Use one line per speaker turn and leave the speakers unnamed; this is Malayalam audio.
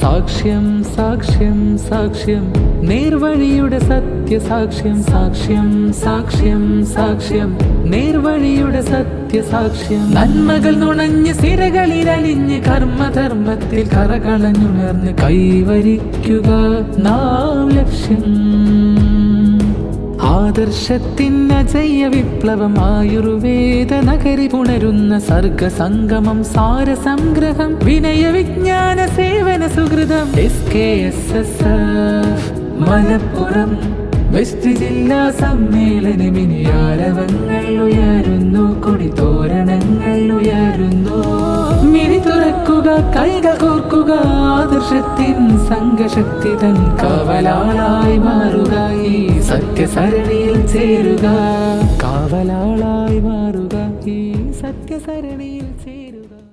സാക്ഷ്യം സാക്ഷ്യം സാക്ഷ്യം. നേർവഴിയുടെ സത്യസാക്ഷ്യം സാക്ഷ്യം സാക്ഷ്യം സാക്ഷ്യം നേർവഴിയുടെ സത്യസാക്ഷ്യം നന്മകൾ നുണഞ്ഞ് സിരകളിൽ അലിഞ്ഞ് കർമ്മധർമ്മത്തിൽ കറകളഞ്ഞുണർന്ന് കൈവരിക്കുക നാം ലക്ഷ്യം. ആദർശത്തിൻ അജയ്യ വിപ്ലവം ആയുർവേദ നഗരി പുണരുന്ന സർഗസംഗമം സാരസംഗ്രഹം വിനയ വിജ്ഞാന സുഹൃതം. മലപ്പുറം. വെസ്റ്റ് ജില്ലാ സമ്മേളനമിനി ആരവങ്ങൾ ഉയരുന്നു. കൊടിതോരണങ്ങൾ ഉയരുന്നു. മിനി തുറക്കുക കൈകൾ കോർക്കുക. ആദർശത്തിൻ സംഘശക്തി തൻ കാവലാളായി മാറുക. ഈ സത്യസരണിയിൽ ചേരുക. കാവലാളായി മാറുക. ഈ സത്യസരണിയിൽ ചേരുക.